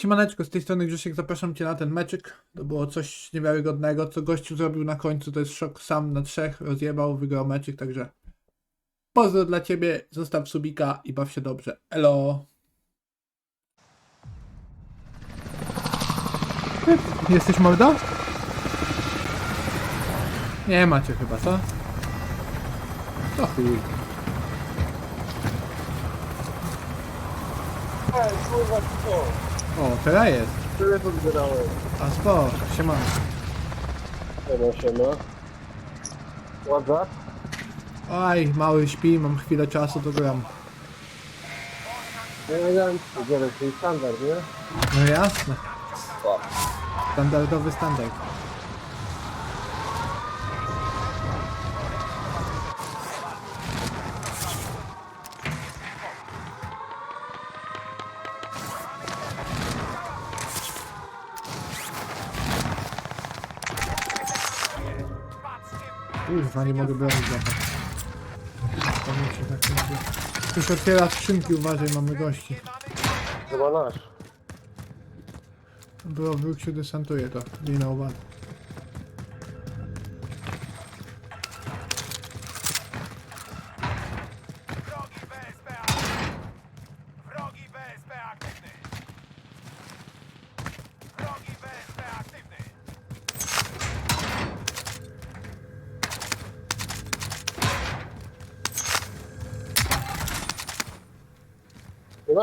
Siemaneczko, z tej strony Grzesiek, zapraszam Cię na ten meczyk. To było coś niewiarygodnego, co gościu zrobił na końcu, to jest szok sam na trzech, rozjebał, wygrał meczyk, także pozdro dla Ciebie, zostaw subika i baw się dobrze. Elo! Jesteś mordo? Nie macie chyba, co? To chuj. Ej, kurwa, co? O, teraz jest. Telefon zbierałem. A spoko, siemano. Siema, siema. Ładza? Oj, mały śpi, mam chwilę czasu, to gram. No ja wiem, gdzie czyli standard, nie? No jasne. Standardowy standard. Kurwa, nie mogę bronić złapać. Pamięci tak będzie. Ktoś otwiera skrzynki, uważaj, mamy gości. Chyba nasz. Było wróg się desantuje to.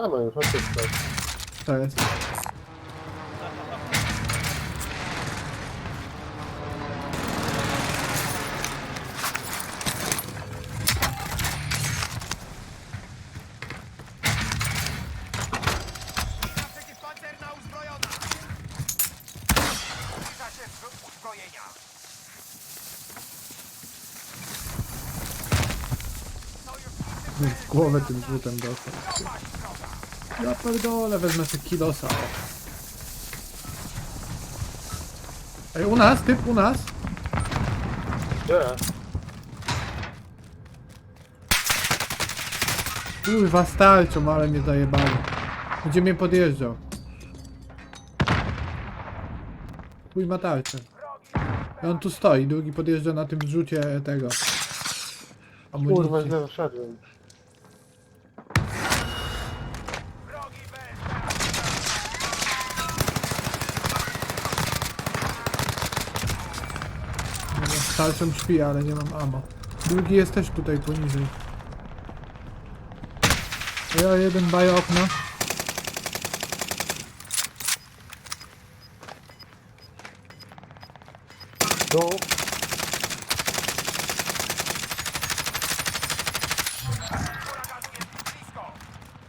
Mamy już, chodźcie tutaj. Mina przeciwpancerna uzbrojona. Zbliża się zrzut uzbrojenia. W głowę tym rzutem dostał. Ja pierdolę, wezmę sobie kilosa. Ej, u nas, typ u nas. Gdzie? Kurwa, starczą, ale mnie zajebali. Gdzie mnie podjeżdżał? Chuj ma tarczę. I on tu stoi, drugi podjeżdża na tym zrzucie tego. Kurwa, Amunicji. źle wszedłem. Tarczą śpi, ale nie mam ammo. Drugi jest też tutaj poniżej. Ja jeden baje jest blisko.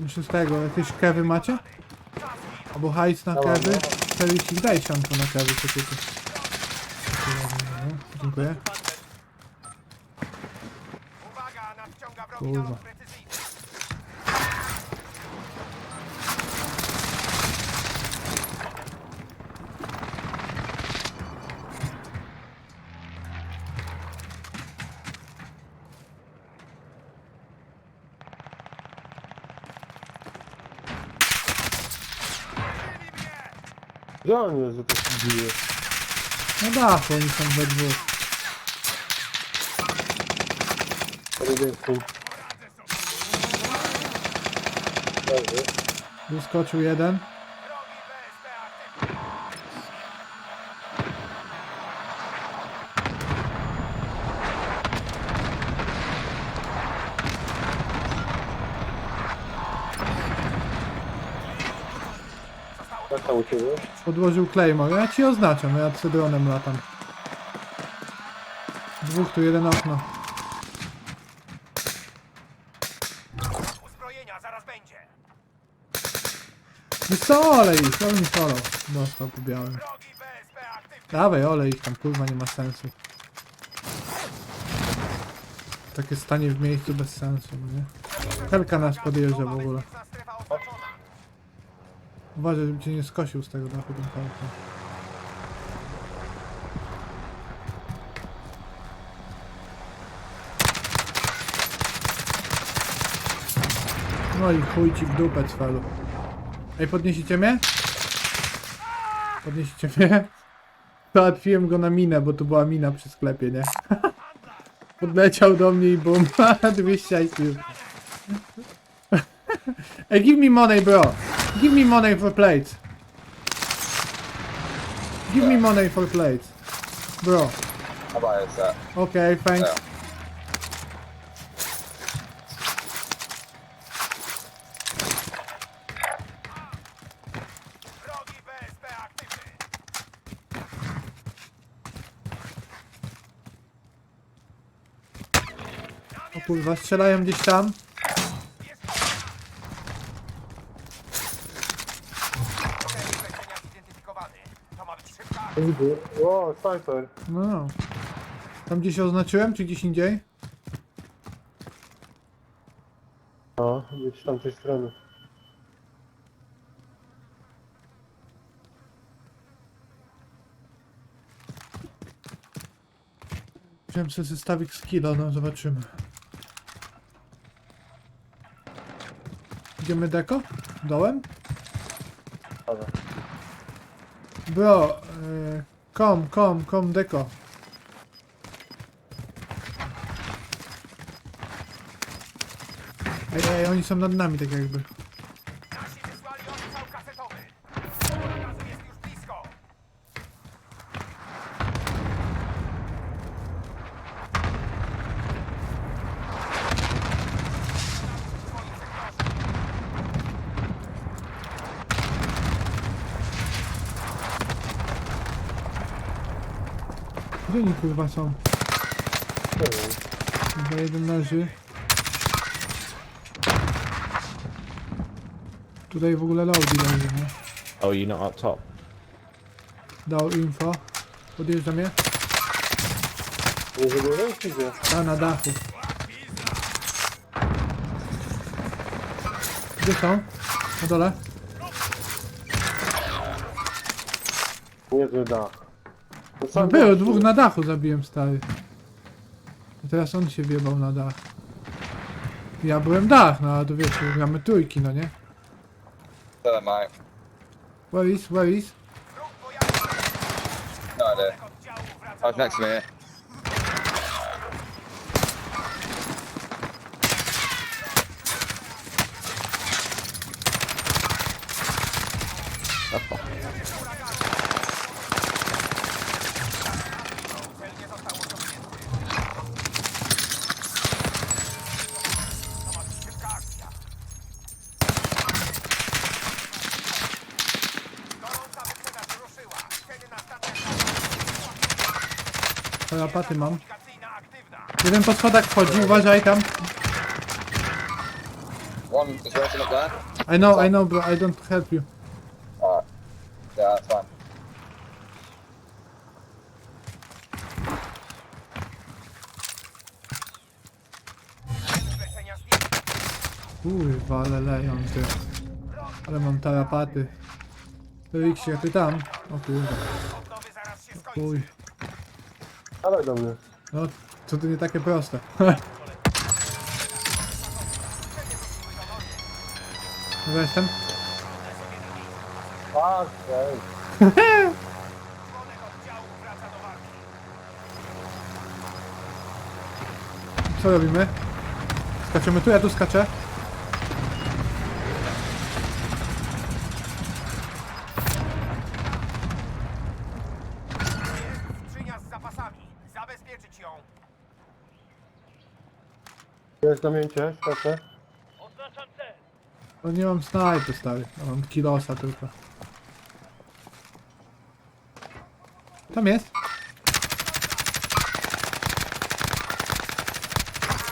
Jeszcze z tego, jakieś kewy macie? Albo hajs na Dobra, kewy? no. 40 daj sianko na kewy, co ty tu. Dziękuję. Uwaga, nadciąga wrogi Kurwa. nalot precyzyjny. Gdzie on jest, że to się bije? No dachu, oni są we dwóch. Pojedynku. Dobrze. Wyskoczył jeden. Jak tam u ciebie? Podłożył Claymore. Ja ci oznaczam, ja cydronem latam. Dwóch tu, jeden okno. Uzbrojenia zaraz będzie. I co, olej ich, on mi solo. Dostał po białym. Dawaj, olej ich tam, kurwa, nie ma sensu. Takie stanie w miejscu bez sensu, no nie? Helka nas podjeżdża w ogóle. Uważaj, żeby cię nie skosił z tego dachu tym helką. No i chuj ci w dupę, cwelu. Ej, podniesiecie mnie? Podnieście mnie. Załatwiłem go na minę, bo to była mina przy sklepie, nie? Podleciał do mnie i bum. 200 IQ. Hey, give me money, bro. Give me money for plates. Give me money for plates. Bro. How about that? Okay, thanks. Yeah. Kurwa, strzelają gdzieś tam. O, snajper. No. Tam gdzieś oznaczyłem, czy gdzieś indziej? No, gdzieś z tamtej strony. Chciałem sobie zestawić skilla, no zobaczymy. Idziemy deko? Dołem? Dobra. Bro, y, kom, kom, kom deko. Ej, ej, oni są nad nami tak jakby. Gdzie oni kurwa są? Chyba jeden leży. Tutaj w ogóle Laudi leży, nie? Oh, you're not up top. Dał info. Podjeżdża mnie. Nie wybiegłem, czy gdzie? Ta na dachu. Gdzie są? Na dole? Niezły dach. No było, dwóch na dachu zabiłem stary. A teraz on się wjebał na dach. Ja byłem dach, no ale to wiesz, gramy trójki, no nie? Tell mate. Where is, where is? No idea. oddziału wraca I was do next to me here. Cel nie został osiągnięty. To ma być szybka akcja. Gorąca wyprzedaż ruszyła. Ceny na stacjach Tarapaty mam. Jeden po schodach wchodzi, uważaj tam. One is working up there. I know, I know bro, I don't help you. Alright. Yeah, that's fine. Kurwa, ale leją ty. Ale mam tarapaty. Riksie, ty tam? O kurwa, chuj. Dawaj do mnie. No, co to nie takie proste. Dobra, jestem? Ej. Walki. Co robimy? Skaczemy tu, ja tu skaczę. Jest namięcie, skaczę. Oznaczam cel. No nie mam snajpy stary, ja mam kilosa tylko. Tam jest.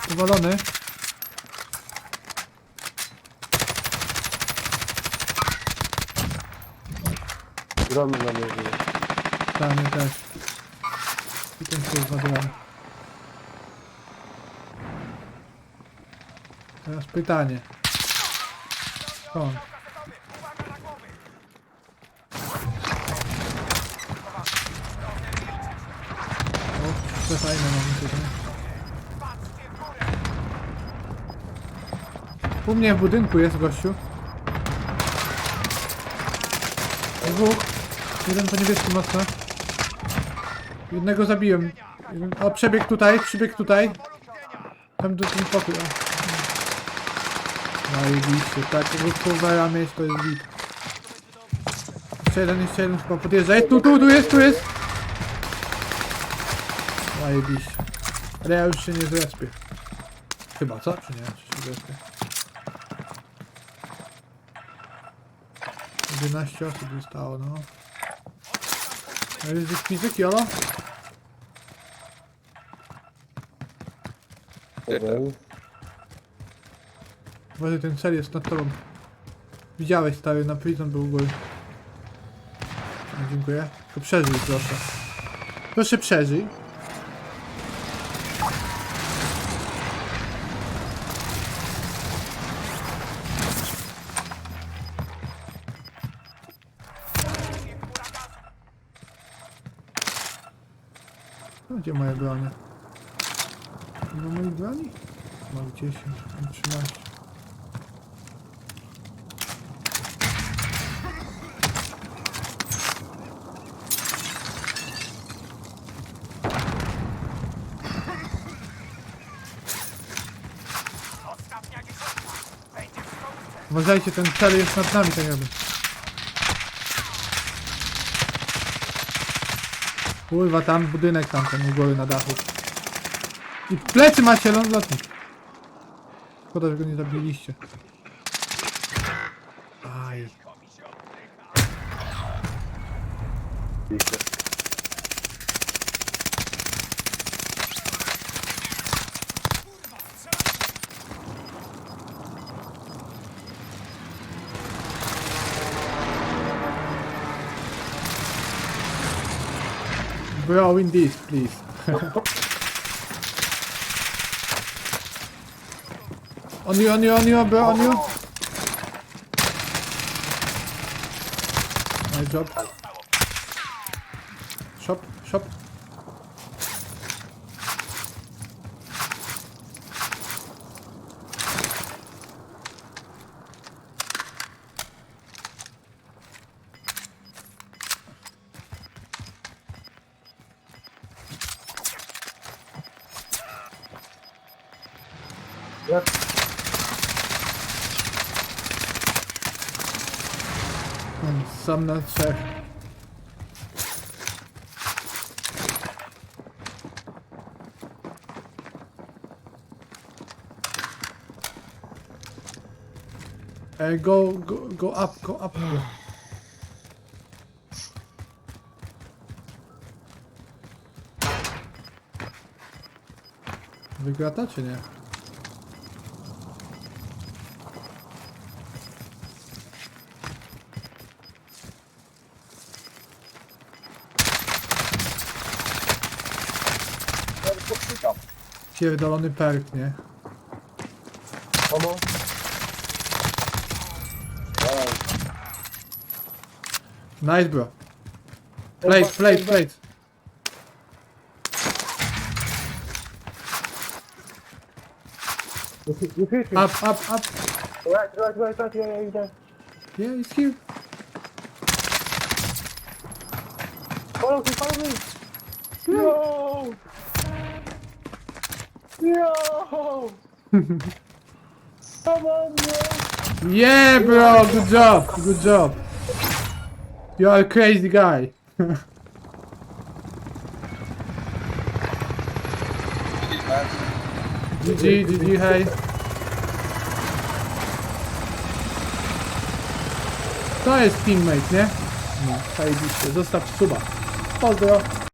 Powalony. Dron na mnie. Tam też. I ten kurwa dron. Teraz pytanie. Skąd? O, fajne górę. U mnie w budynku jest gościu. Dwóch. Jeden po niebieskim mocno. Jednego zabiłem. O, przebieg tutaj, przebieg tutaj. Tam do ten pokój. Zajebiście, tak, wypływała mieć to jest git. Jeszcze jeden, jeszcze jeden chyba podjeżdża. Jest tu, tu, tu jest, tu jest! Zajebiście. Ale ja już się nie zrespię. Chyba, co? Czy nie? Czy się zrespię? 11 osób zostało, no. Jest fizyki, Olo? Jeden. Może ten cel jest nad tobą. Widziałeś stary, na prison był góry. No, dziękuję. To przeżyj proszę. Proszę przeżyj. Gdzie moje bronie? Nie ma moich broni? Mam 10, mam 13. Ostatnia dziesiątka. Będzie w kołce. Uważajcie, ten cel jest nad nami tak jakby. Kurwa, tam budynek tamten u góry na dachu. I plecy macie lotnik. Szkoda, że go nie zabiliście. Aj. Bro, in this, please. on you, on you, on you, bro, on you. Nice job. Shop, shop. Jak? Hmm, Sam na trzech. Uh, go, go, go up, go up. Go. Wygrata czy nie? Pierdolony perk, nie? Pomoc. Nice bro. Plate, plate, plate. You hit you hit me. Up, up, up. Right, right, right, right, yeah, yeah, yeah. Yeah, it's here. Follow me, follow me. No! No! Come on! Yeah, bro. Good job. Good job. You are a crazy guy. GG, GG, hej. To jest teammate, nie? No, zajebiście. Zostaw suba. Pozdro.